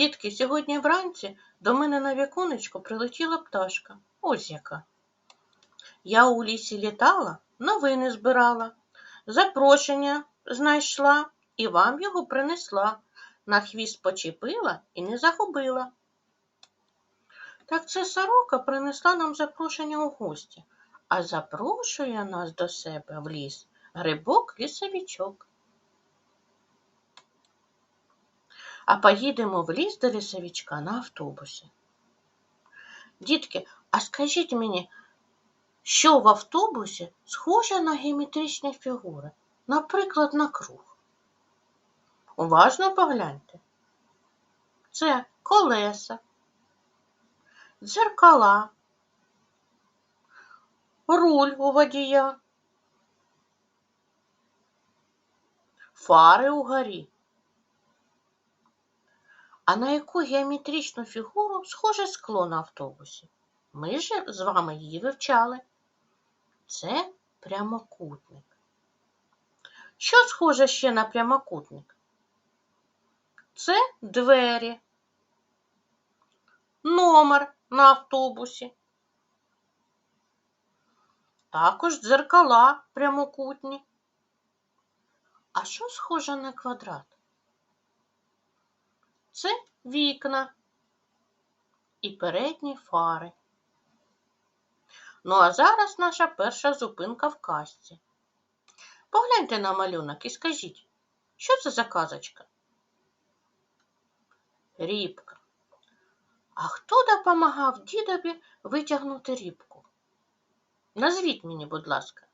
Дітки, сьогодні вранці до мене на віконечко прилетіла пташка. Ось яка. Я у лісі літала, новини збирала, запрошення знайшла і вам його принесла. На хвіст почепила і не загубила. Так це сорока принесла нам запрошення у гості, а запрошує нас до себе в ліс грибок лісовичок. А поїдемо в ліс до лісовичка на автобусі. Дітки, а скажіть мені, що в автобусі схоже на геометричні фігури, наприклад, на круг? Уважно погляньте. Це колеса, дзеркала, руль у водія, фари угорі. А на яку геометричну фігуру схоже скло на автобусі? Ми ж з вами її вивчали. Це прямокутник. Що схоже ще на прямокутник? Це двері, номер на автобусі. Також дзеркала прямокутні. А що схоже на квадрат? Це вікна і передні фари. Ну, а зараз наша перша зупинка в казці. Погляньте на малюнок і скажіть, що це за казочка? Рібка. А хто допомагав дідові витягнути рібку? Назвіть мені, будь ласка.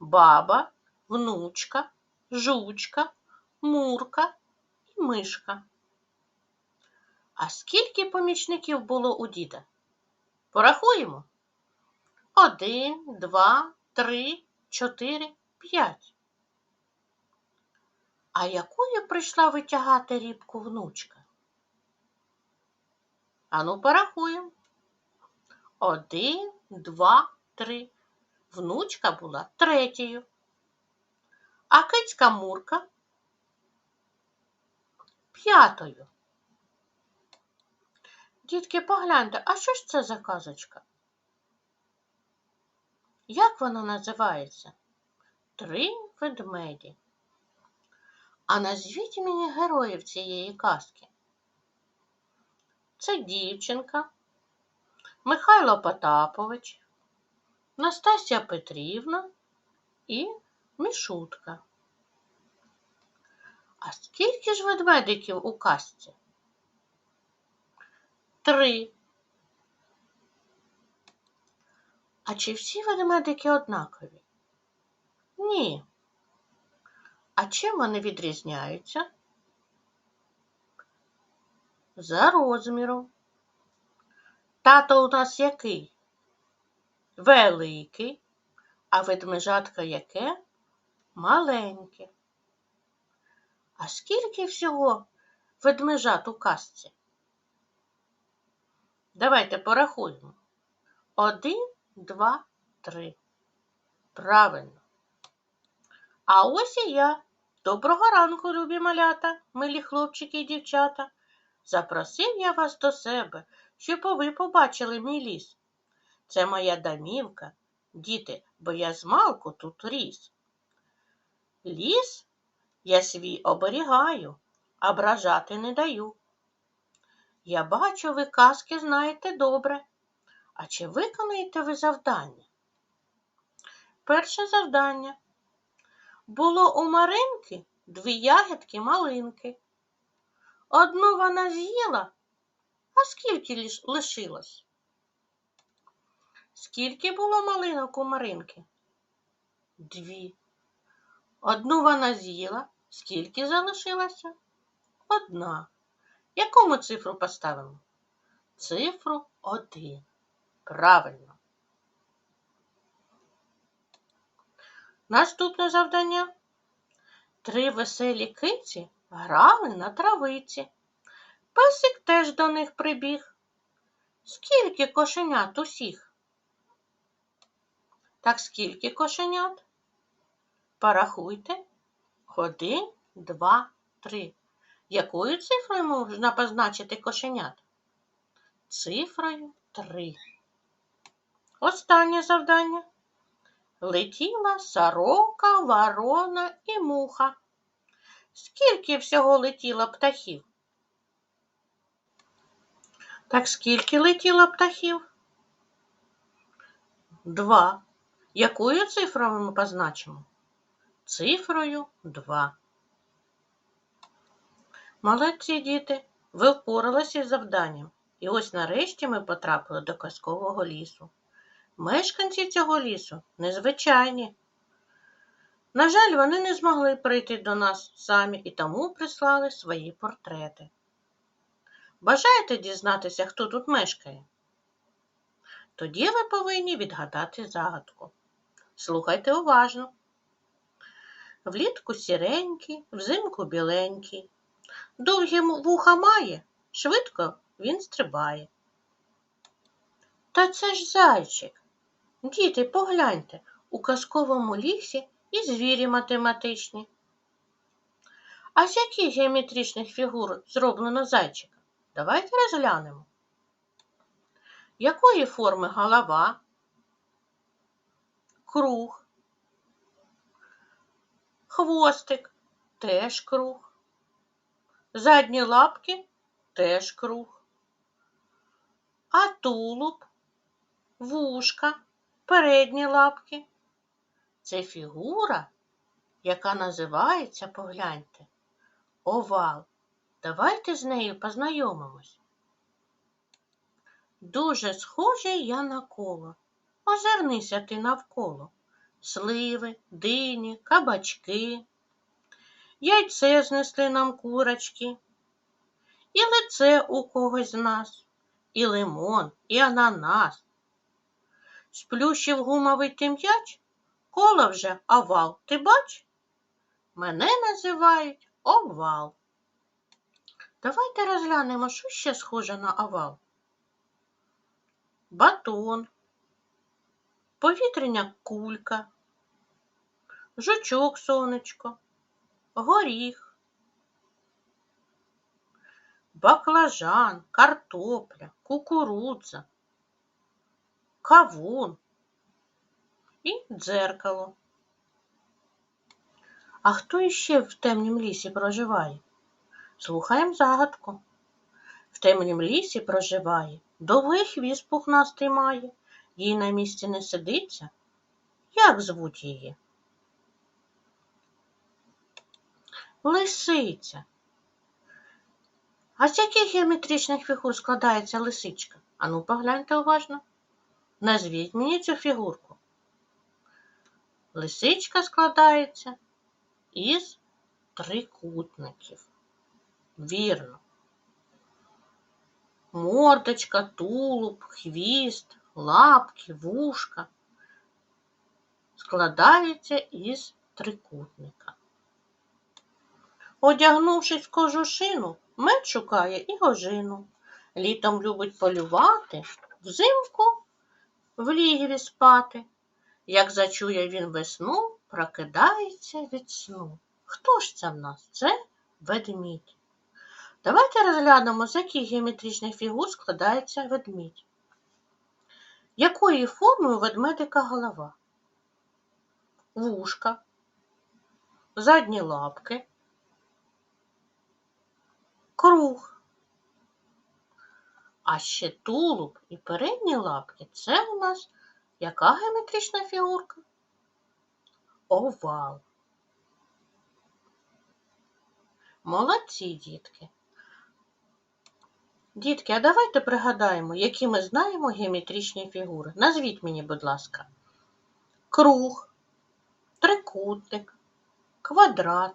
Баба, внучка, жучка, мурка і мишка. А скільки помічників було у діда? Порахуємо. Один, два, три, чотири, п'ять. А якою прийшла витягати рібку внучка? Ану, порахуємо. Один, два, три. Внучка була третьою. А кицька Мурка п'ятою. Дітки, погляньте, а що ж це за казочка? Як вона називається? Три ведмеді. А назвіть мені героїв цієї казки. Це дівчинка, Михайло Потапович, Настасія Петрівна і Мішутка. А скільки ж ведмедиків у казці? Три. А чи всі ведмедики однакові? Ні. А чим вони відрізняються? За розміром. Тато у нас який? Великий, а ведмежатка яке? Маленьке. А скільки всього ведмежат у казці? Давайте порахуємо. Один, два, три. Правильно. А ось і я. Доброго ранку, любі малята, милі хлопчики і дівчата. Запросив я вас до себе, щоб ви побачили мій ліс. Це моя домівка, діти, бо я змалку тут ріс. Ліс я свій оберігаю, а бражати не даю. Я бачу, ви казки знаєте добре. А чи виконаєте ви завдання? Перше завдання. Було у Маринки дві ягідки малинки. Одну вона з'їла, а скільки лиш- лишилось? Скільки було малинок у Маринки? Дві. Одну вона з'їла, скільки залишилося? Одна. Яку ми цифру поставимо? Цифру один. Правильно. Наступне завдання. Три веселі киці грали на травиці. Песик теж до них прибіг. Скільки кошенят усіх? Так скільки кошенят? Порахуйте. Один, два, три. Якою цифрою можна позначити кошенят? Цифрою 3. Останнє завдання. Летіла сорока, ворона і муха. Скільки всього летіло птахів? Так скільки летіло птахів? Два. Якою цифрою ми позначимо? Цифрою 2. Молодці діти, ви впоралися із завданням. І ось нарешті ми потрапили до казкового лісу. Мешканці цього лісу незвичайні. На жаль, вони не змогли прийти до нас самі і тому прислали свої портрети. Бажаєте дізнатися, хто тут мешкає? Тоді ви повинні відгадати загадку. Слухайте уважно. Влітку сіренький, взимку біленький. Довгі вуха має, швидко він стрибає. Та це ж зайчик. Діти, погляньте, у казковому лісі і звірі математичні. А з яких геометричних фігур зроблено зайчика? Давайте розглянемо. Якої форми голова? Круг. Хвостик теж круг. Задні лапки теж круг. А тулуб, вушка, передні лапки. Це фігура, яка називається, погляньте, овал. Давайте з нею познайомимось. Дуже схожий я на коло. Озирнися ти навколо. Сливи, дині, кабачки. Яйце знесли нам курочки. І лице у когось з нас, і лимон, і ананас. Сплющив гумовий ти м'яч, коло вже овал, ти бач? Мене називають овал. Давайте розглянемо, що ще схоже на овал. Батон, повітряна кулька, жучок сонечко, горіх, баклажан, картопля, кукурудза, кавун і дзеркало. А хто іще в темнім лісі проживає? Слухаємо загадку. В темнім лісі проживає, довгий хвіст пухнастий має, їй на місці не сидиться. Як звуть її? Лисиця. А з яких геометричних фігур складається лисичка? Ану, погляньте уважно. Назвіть мені цю фігурку. Лисичка складається із трикутників. Вірно. Мордочка, тулуб, хвіст, лапки, вушка складаються із трикутника. Одягнувшись в кожушину, мед шукає і гожину. Літом любить полювати, взимку в лігві спати. Як зачує він весну, прокидається від сну. Хто ж це в нас? Це ведмідь. Давайте розглянемо, з яких геометричних фігур складається ведмідь. Якої форми у ведмедика голова? Вушка, задні лапки, круг. А ще тулуб і передні лапки це у нас яка геометрична фігурка? Овал. Молодці, дітки. Дітки, а давайте пригадаємо, які ми знаємо геометричні фігури. Назвіть мені, будь ласка, круг, трикутник, квадрат,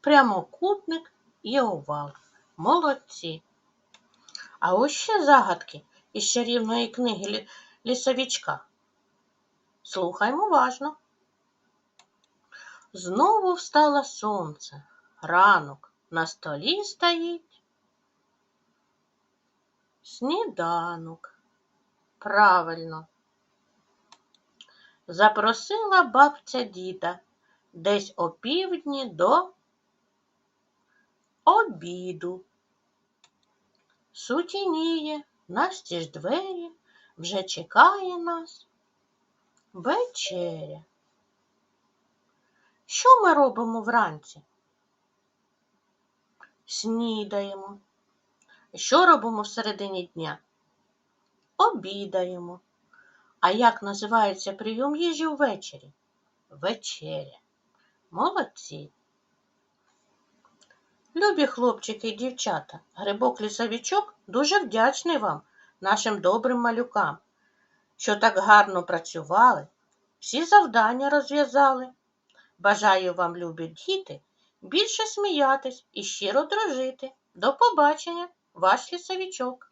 прямокутник і овал. Молодці. А ось ще загадки із чарівної книги лісовичка. Слухаймо уважно. Знову встало сонце, ранок на столі стоїть. Сніданок. Правильно. Запросила бабця діда десь опівдні до обіду. Сутініє, настіж двері, вже чекає нас вечеря. Що ми робимо вранці? Снідаємо. Що робимо всередині дня? Обідаємо. А як називається прийом їжі ввечері? Вечеря. Молодці. Любі хлопчики і дівчата, грибок лісовичок дуже вдячний вам, нашим добрим малюкам, що так гарно працювали, всі завдання розв'язали. Бажаю вам, любі діти, більше сміятись і щиро дружити. До побачення, ваш лісовичок.